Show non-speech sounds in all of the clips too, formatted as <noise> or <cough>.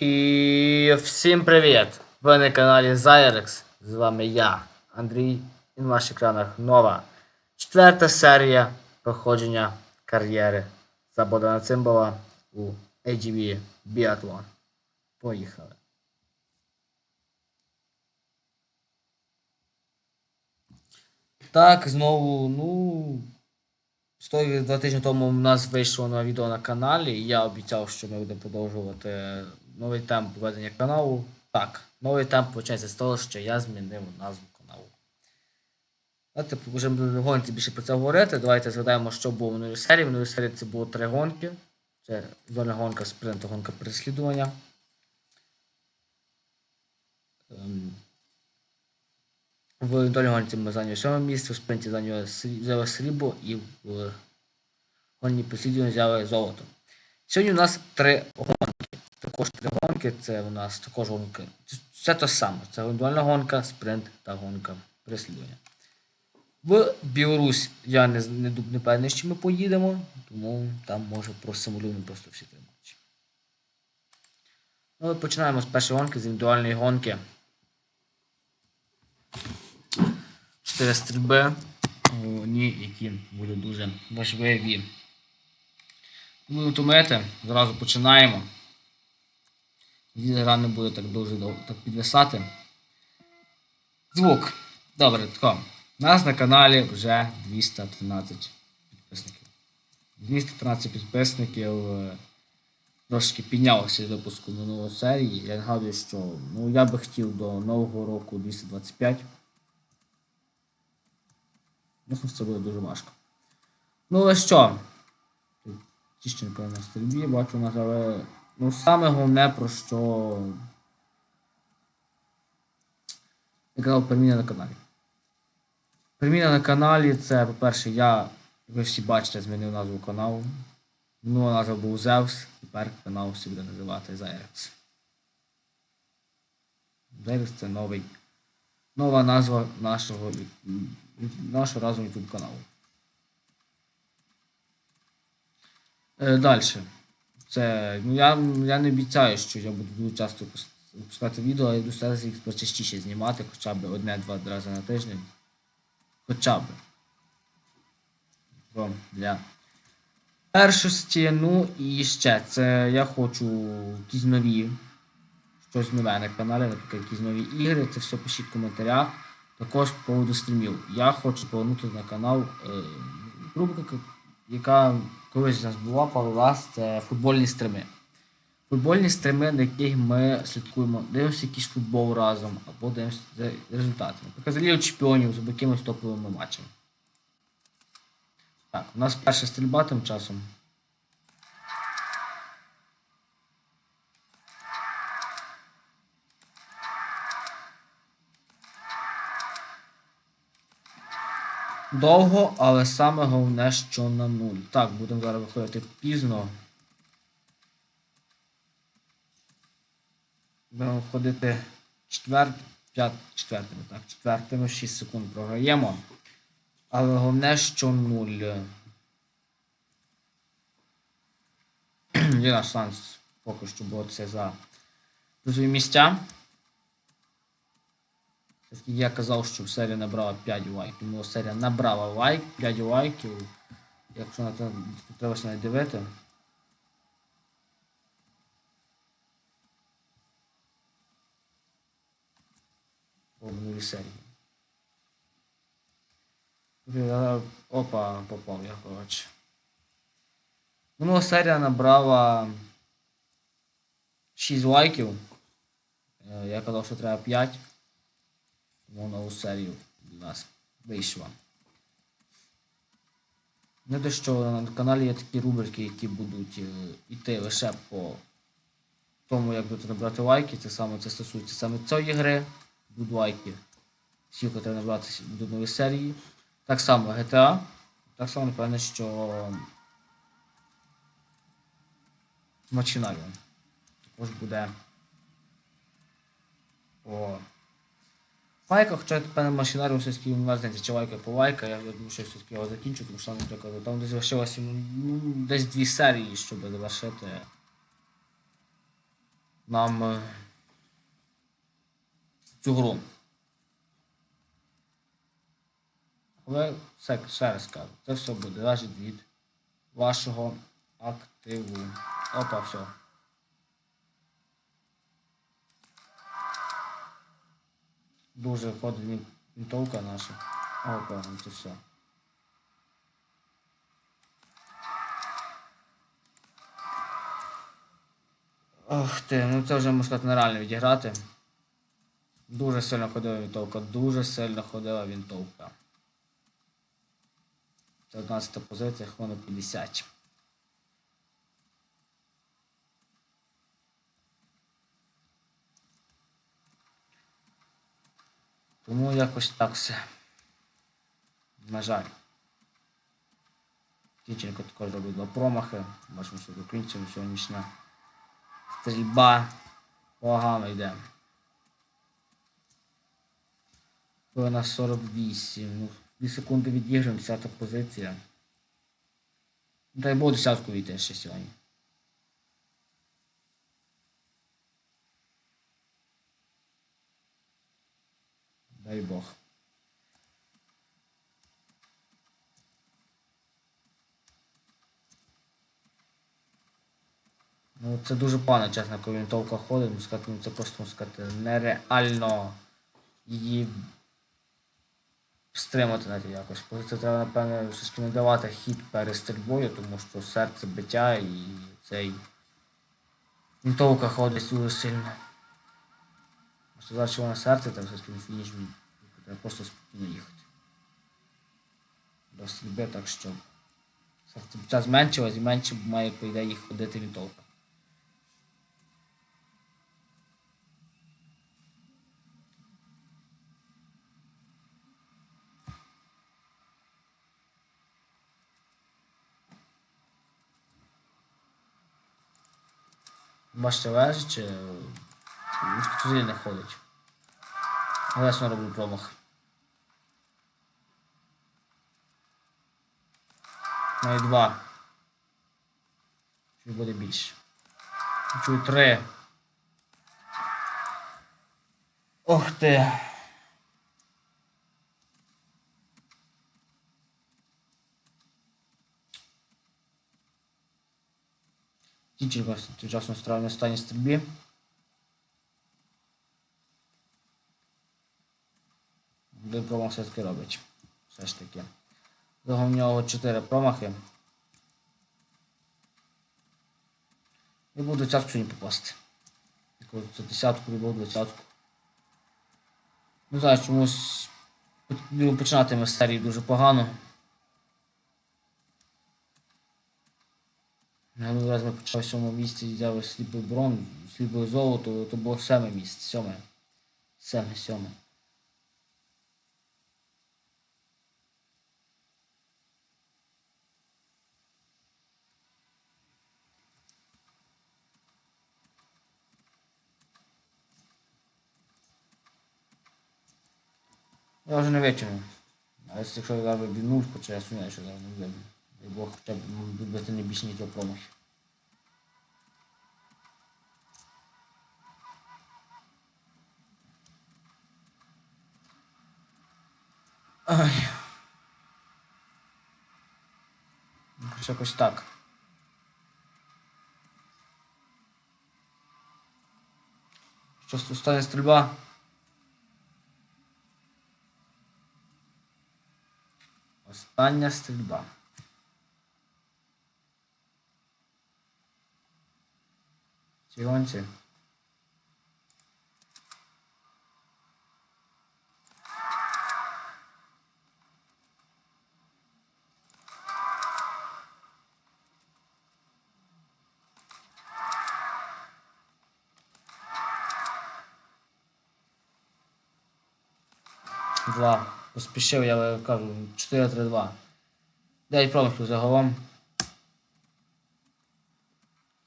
І всім привіт! Ви на каналі Zyrix. З вами я, Андрій, і на ваших екранах нова четверта серія проходження кар'єри за Богдана Цимбала у AGV Biathlon. Поїхали. Так, знову, ну. Сто два тижні тому у нас вийшло нове відео на каналі, і я обіцяв, що ми будемо продовжувати новий темп ведення каналу. Так, новий темп починається з того, що я змінив назву каналу. Давайте вже будемо гонці більше про це говорити. Давайте згадаємо, що було в минулій серії. В минулій серії це було три гонки. Це дольна гонка, спринт, гонка переслідування. Ем, В дольній гонці ми зайняли сьоме місце, в спринті зайняли взяли срібло і в гонні переслідування взяли золото. Сьогодні у нас три гонки. Також три гонки, це у нас також гонки. Це те саме. Це індивідуальна гонка, спринт та гонка переслідування. В Білорусь я не, не, не певний, що ми поїдемо, тому там може просимулюємо просто всі три матчі. Ну, починаємо з першої гонки, з індивідуальної гонки. Чотири стрільби, головні, які будуть дуже важливі. Будемо тумити, зразу починаємо. Тоді гра не буде так дуже довго так підвисати. Звук. Добре, тако. Нас на каналі вже 213 підписників. 213 підписників. е, Трошки піднялося з випуску минулої серії. Я нагадую, що ну, я би хотів до нового року 225. Ну, це буде дуже важко. Ну, але що? Ті, що напевно на стрільбі, бачу нас, але. Ну, саме головне, про що. Я казав переміна на каналі. Переміна на каналі це, по-перше, я, ви всі бачите, змінив назву каналу. Минула назва був Zeus, тепер канал всі буде називати Zyrix. Zyrix це новий, нова назва нашого, нашого разом YouTube каналу. Е, Далі. Це, ну я, я не обіцяю, що я буду дуже часто пус- випускати відео, я буду старатися їх почастіше знімати, хоча б одне-два рази на тиждень. Хоча б. Для першості, ну і ще це я хочу якісь нові, щось нове на каналі, наприклад, якісь нові ігри, це все пишіть в коментарях. Також по поводу стрімів. Я хочу повернути на канал е, рубрика, яка колись у нас була пару це футбольні стрими. Футбольні стрими, на яких ми слідкуємо, дивимося якийсь футбол разом, або дивимося за результатами. Показали чемпіонів з якимись топовими матчами. Так, у нас перша стрільба тим часом. Довго, але саме головне, що на нуль. Так, будемо зараз виходити пізно. Будемо входити четвер... п'ят... четвертими, так, четвертими 6 секунд програємо. Але головне, що нуль. Є наш шанс поки що боротися за призові місця. Я казав, що серія набрала 5 лайків. Тому серія набрала лайк, 5 лайків. Якщо на це треба навіть дивити. По минулій серії. Опа, попав я, коротше. Минула серія набрала 6 лайків. Е, Я казав, що треба 5. Нову серію для нас вийшла. Не те, що на каналі є такі рубрики, які будуть е, йти лише по тому, як будете набрати лайки. Це саме це стосується саме цієї гри. Будуть лайки. Всі, хто треба набрати до нової серії. Так само GTA. Так само, напевне, що Machinarium. Також буде по лайках, хоча певне Machinarium все-таки не знаєте, чи лайка по лайка, я думаю, що все-таки його закінчу, тому що, наприклад, там десь залишилося ну, десь дві серії, щоб завершити нам е, цю гру. Але все, ще раз кажу, це все буде залежить від вашого активу. Опа, все. Дуже ходить вінтовка наша. Опа, це все. Ох ти, ну це вже можна сказати нереально відіграти. Дуже сильно ходила вінтовка, дуже сильно ходила вінтовка. Це 11 позиція, хвилина 50. Тому якось так все. На жаль. Тіченко також робить два промахи. Бачимо, що кінців сьогоднішня стрільба погано йде. Хвилина 48. Ну, 2 секунди відіграємо, 10 позиція. Дай Бог десятку війти ще сьогодні. Дай Бог. Ну, це дуже погано, чесно, коли вінтовка ходить, ну, ну, це просто ну, сказати, нереально її стримати навіть якось. Це треба, напевно, все ж таки не давати хід перед стрільбою, тому що серце биття і цей вінтовка ходить дуже сильно. Якщо зараз що на серце, там все ж таки не фініш, треба просто спокійно їхати. До стрільби, так що серце биття зменшилось і менше має, по ідеї, ходити вінтовка. Бачите, лежить, чи взагалі не ходить. Лесно роблю промах. Маю два. Чуть буде більше. Чую три. Ох ти. Тіченко вчасно страв на останній стрільбі. Промах все-таки робить. Все ж таки. Загалом в нього 4 промахи. І буду двадцятку сьогодні попасти. За десятку, або двадцятку. Не знаю, чомусь по- починати ми дуже погано. Минулий ми почали в сьомому місці, взяли сліпий брон, сліпе золото, то було сьоме місце, сьоме. Сьоме, сьоме. Я вже не витягну. А якщо я зараз бігнув, хоча я сумніваюся, що зараз не буде. Дай Бог хоча б ну, вибити не більше ніж до. Ай. Ну, Хоч якось так. Що остання стрільба? Остання стрільба. Цілонці. Два. Поспішив, я кажу, 4-3-2. 9 промахів загалом.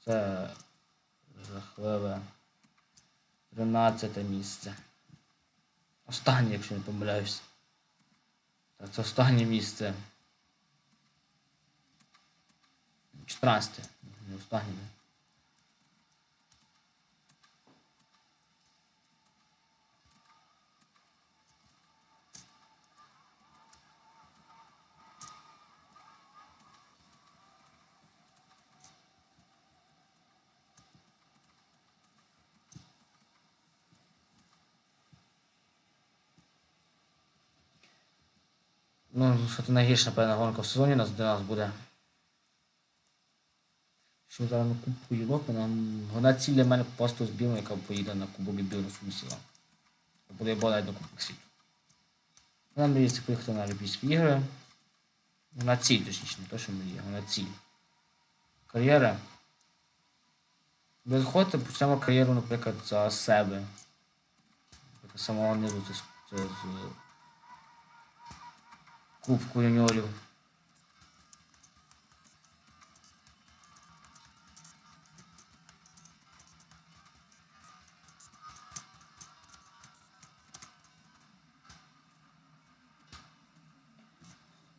Це жахливе 13 місце. Останнє, якщо не помиляюсь. Так, це останнє місце. 14. Не останнє. Ну, це найгірша, напевно, гонка в сезоні нас для нас буде. Що зараз на Кубку Європи, нам головна ціль для мене у збірну, яка поїде на Кубок Білорусу села. Буде бодай до Кубок світу. Нам мріється поїхати на Олімпійські ігри. На ціль, точніше, не то, що мріє, а на ціль. Кар'єра. Без охоти почнемо кар'єру, наприклад, за себе. Самого низу з- з Кубку юніорів.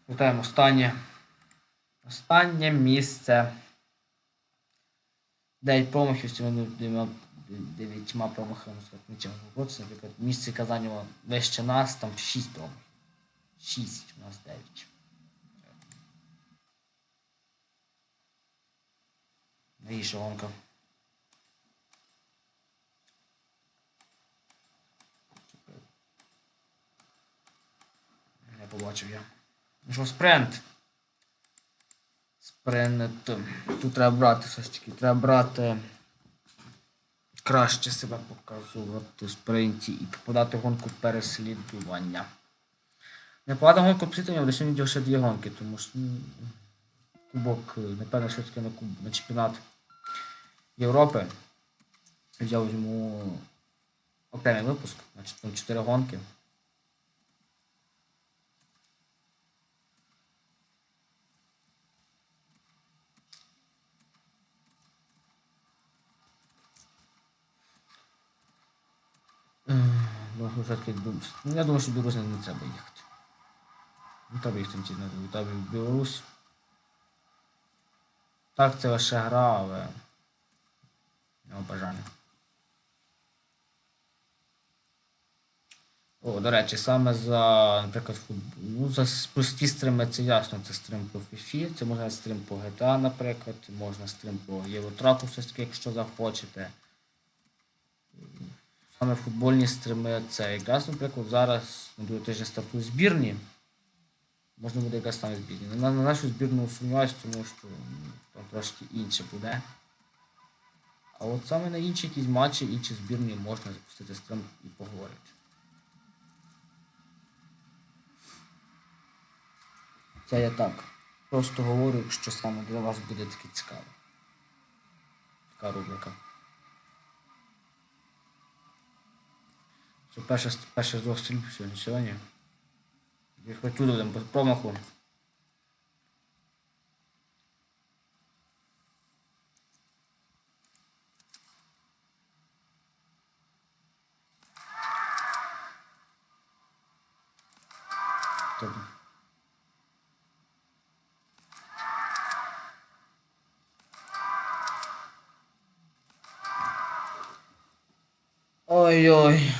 Вітаємо останнє. Останнє місце. 9 промахів дев'яма- дев'ятьма промахами сказати, нічого не. Наприклад, місце Казанєва вище нас, там 6 промахів. 6, у нас 9. Найгірша гонка. Не побачив я. Ну що, спринт. Спринт. Тут треба брати все ж таки. Треба брати. Краще себе показувати в спринті і попадати в гонку переслідування. Не попадати в гонку переслідування, але сьогодні ще дві гонки, тому що ну, кубок, напевно, що таки на, куб, на чемпіонат Європи. Я візьму окремий випуск, значить там 4 гонки. Ну, все-таки дум- ну, я думаю, що Білорусь не треба їхати. Не треба їхати на ці не треба в Білорусь. Так, це лише гра, але. Нема бажання. О, до речі, саме за, наприклад, футбол. Ну, за прості стріми це ясно, це стрім по FIFA, це можна стрім по GTA, наприклад, можна стрім по Євротраку, все ж таки, якщо захочете. Саме футбольні стріми це якраз, наприклад, зараз на другий тиждень стартують збірні. Можна буде якраз там збірні. На, на нашу збірну сумніваюся, тому що м, там трошки інше буде. А от саме на інші якісь матчі, інші збірні можна запустити стрім і поговорити. Це я так. Просто говорю, якщо саме для вас буде таке цікаво. Така рубрика. Це перша, перша з двох сьогодні. Хоч тут один без промаху. Ой-ой.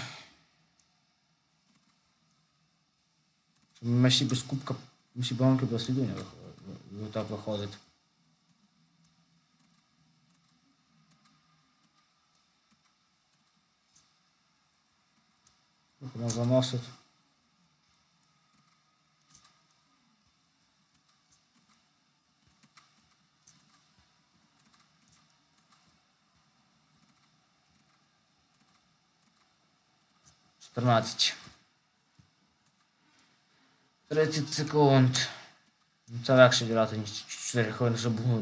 Ми ще без кубка, ще банки без слідування виходить. Так виходить. Вона заносить. Чотирнадцять. 30 секунд. Ну, Це легше дірати, ніж 4 хвилини, щоб було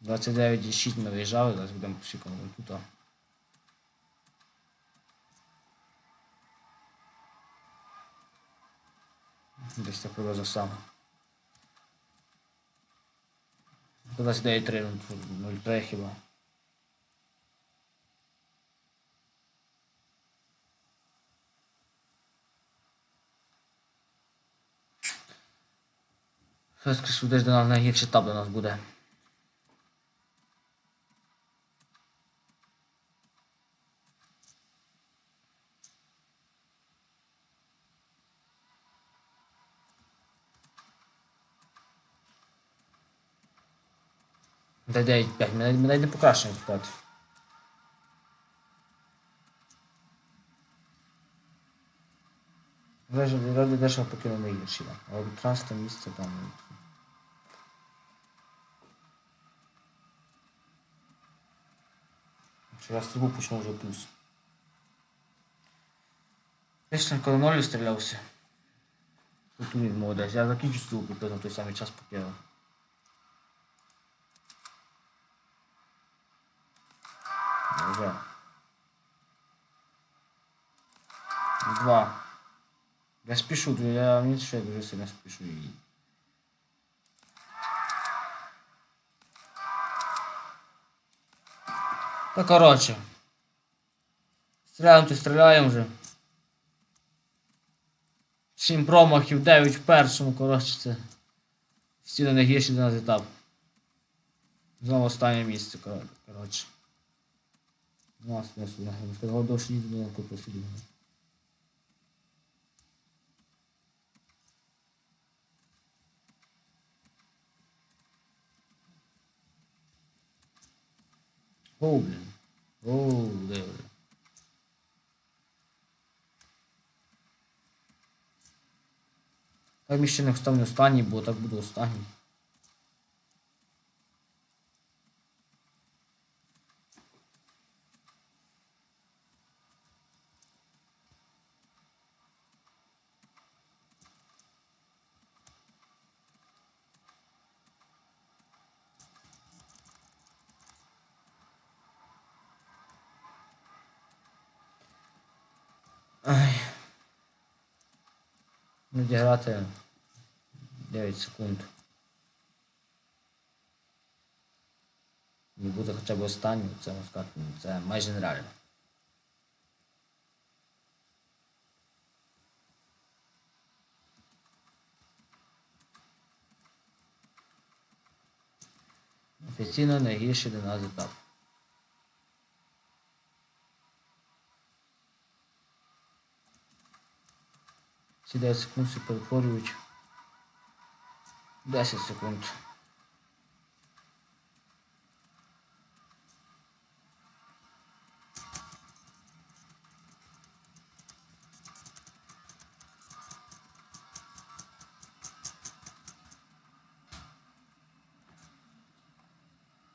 до 29,6 ми виїжджали, зараз будемо посікати тут. Десь так приблизно саме. 29,3, ну, 0,3 хіба. Що десь до нас найгірший етап до нас буде. Та 9-5, ми навіть- не покращуємо результат. Ради, дешево покинув найгірші, так. А 13 місце там. Сега ще го почна уже плюс. Вечно каноли стрелял се. Тут не мога да сега заклинчество купил на той самый час попела. Добре. Два. спишу спешу, я не ще дори се не спешу и Та коротше. Стріляємо, то стріляємо вже. Сім промахів, 9 в першому, коротше, це. Стіна найгірший для нас етап. Знову останнє місце, коротше. У нас не сюди. Я сказав, довше їду на купу сюди. Оу, блін. Оу, ви? Так ми ще не останній, бо так буду останній. Ай. Ну, діграти 9 секунд. Не буде хоча б останнім, це сказати, це майже нереально. Офіційно найгірший для нас етап. Ці 10 секунд всі перетворюють. 10 секунд.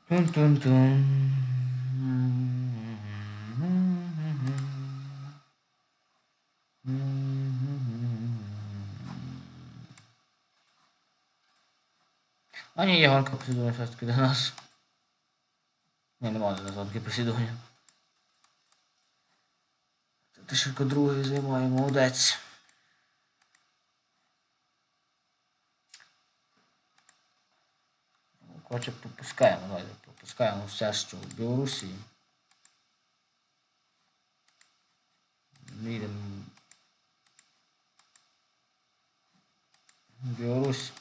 Тун-тун-тун. А ні, є гонка послідування все-таки до нас. Ні, нема до нас гонки послідування. Ти ще другий займає, молодець. Ну, Коротше, пропускаємо, давайте, пропускаємо все, що в Білорусі. Ми Білорусь.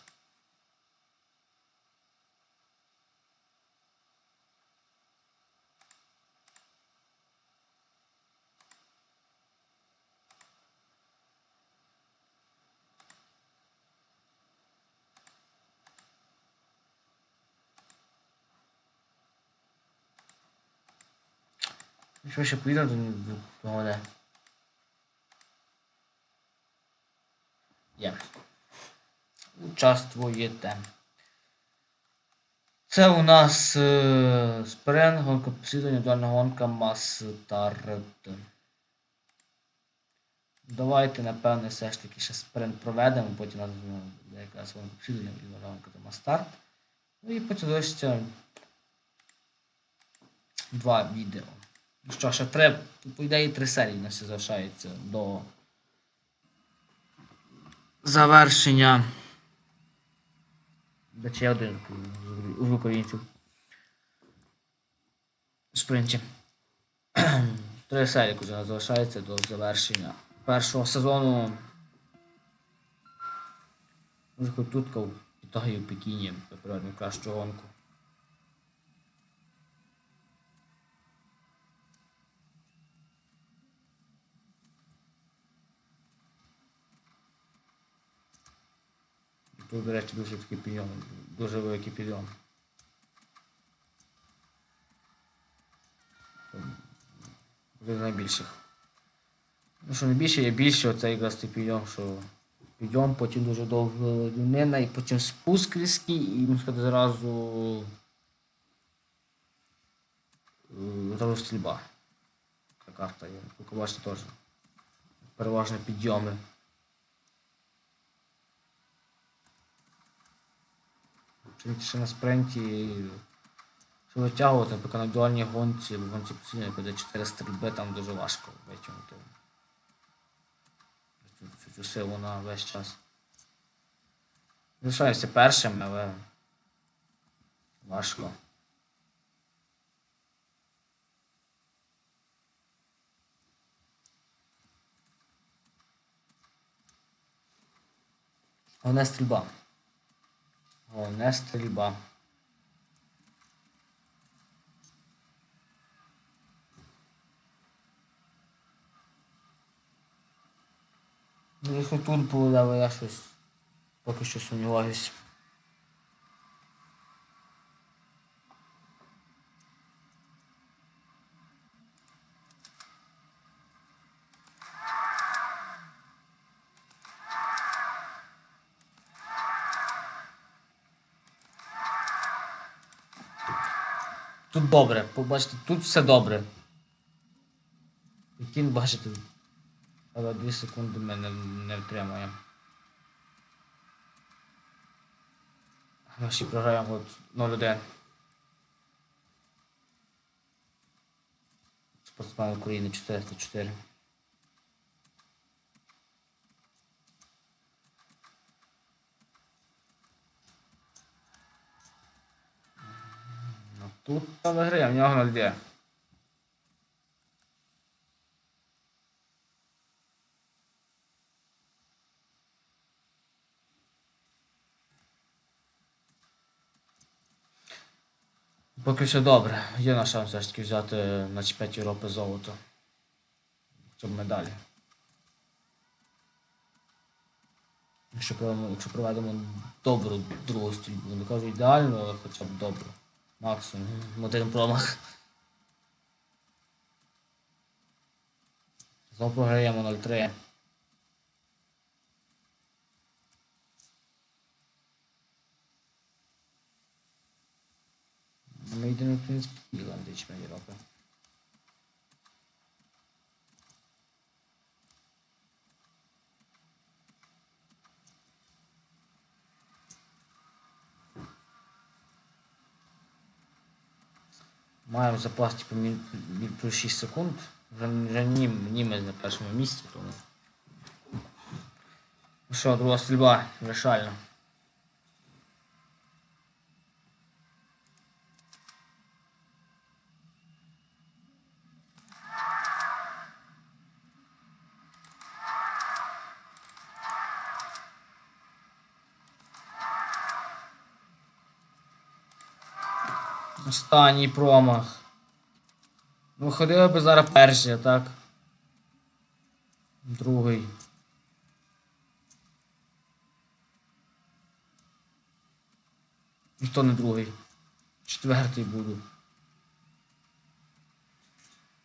Що ще поїдемо до, до мене? Є. Участвуєте. Це у нас е, спринт, гонка посідання, дальна гонка Мастарт. Давайте, напевне, все ж таки ще спринт проведемо, потім у ну, якраз гонка посідання і гонка до Мастарт. Ну і потім залишиться два відео. Ну Що, ще три, по ідеї, три серії у нас залишається до завершення. Де ще один з українців. Спринті. <clears throat> Три серії вже залишається до завершення першого сезону. Може тут в Китаї в кращу гонку. Тут, до речі, дуже такий підйом, дуже великий підйом. Один з найбільших. Ну що не більше, є більше оцей якраз той підйом, що підйом, потім дуже довго рівнина, і потім спуск різкий, і можна сказати, зразу. е, Зразу стрільба. Така карта є. Тут бачите теж. Переважно підйоми. Ще на спринті. Щоб витягувати, поки на дуальній гонці, в гонці постійно буде 4 стрільби, там дуже важко витягнути. Цю, цю, цю силу на весь час. Залишаюся першим, але важко. Головне стрільба. Головне стрільба. Ну, якщо тут було, але я щось поки що сумніваюсь. Тут добре, побачите, тут все добре. Кін, бачите, але 2 секунди мене не втримує. Ми ще програємо от 0-1. Спортсмен України 404. Тут виграє, в нього 0-2. Поки що добре. Є наш шанс все ж таки взяти на чемпіонаті Європи золото. Щоб медалі. Якщо проведемо, якщо проведемо добру другу стрільбу, не кажу ідеально, але хоча б добру. Максимум. Один промах. Знову програємо 0-3. Ми йдемо, в принципі, Ірландії чемпіон Європи. Маємо запас типу міль, міль плюс 6 секунд. Вже, вже нім, німець на першому місці, тому. Ну що, друга стрільба, вирішальна. Останній промах. Ну, ходили би зараз перший, так. Другий. Ніхто не другий. Четвертий буду.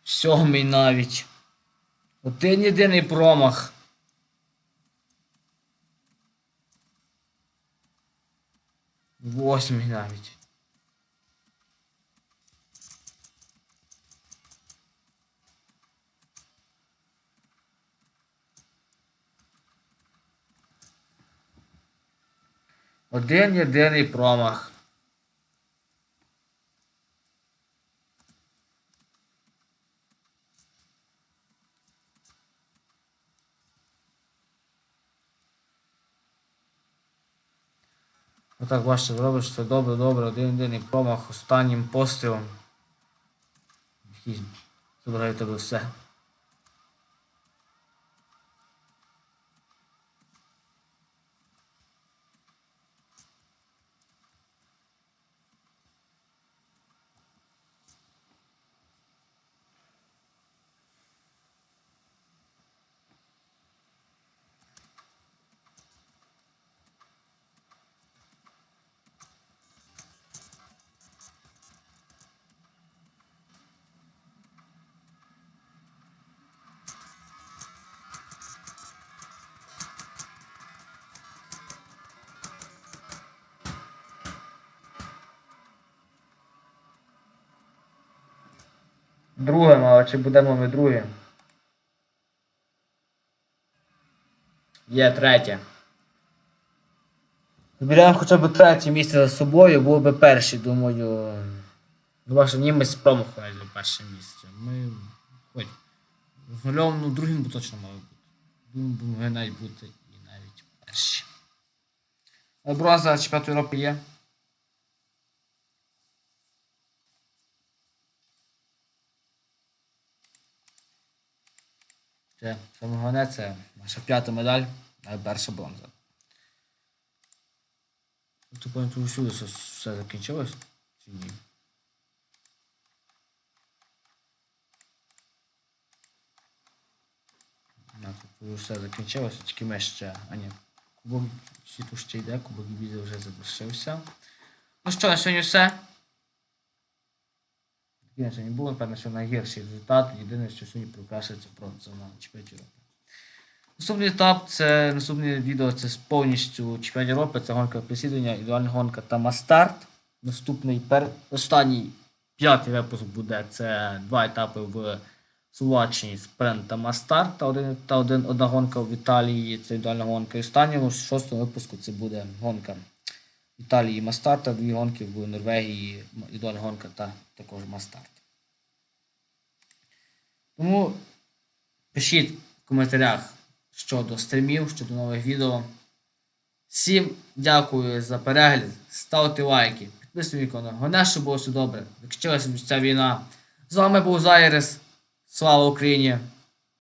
Сьомий навіть. Один єдиний промах. Восьмий навіть. Один єдиний промах. Отак бачите, зробиш все добре, добре, один єдиний промах останнім пострілом. Забирає тебе все. Чи будемо ми другим? Є третє. Зберемо хоча б третє місце за собою, було б перші, думаю. Ну, ваше німець промахує за перше місце. Ми хоч. З ну другим би точно мали бути. Думаю, могли навіть бути і навіть перші. Бронза чемпіонату Європи є. Це саме головне, це наша п'ята медаль, а перша бронза. Понял, тут усюди все, все закінчилось? Чи ні? Тут все закінчилося, тільки ми ще. А ні. Кубок світу ще йде, кубок відео вже завершився. Ну що, на сьогодні все. Такий сьогодні було, напевно, що найгірший результат. Єдине, що сьогодні прокрашується бронза на чемпіонаті Європи. Наступний етап це наступне відео це повністю чемпіонат Європи, це гонка переслідування, ідеальна гонка та мастарт. Наступний пер... останній п'ятий випуск буде це два етапи в Словаччині спринт та мастарт та один та один одна гонка в Італії. Це ідеальна гонка. І останньому з шостого випуску це буде гонка Італії мастарт та дві гонки в Норвегії. Ідеальна гонка та також мастарт. Тому пишіть в коментарях щодо стрімів, щодо нових відео. Всім дякую за перегляд. Ставте лайки, підписуйтесь на канал. Головне, щоб було все добре. Закінчилася ця війна. З вами був Зайрес. Слава Україні!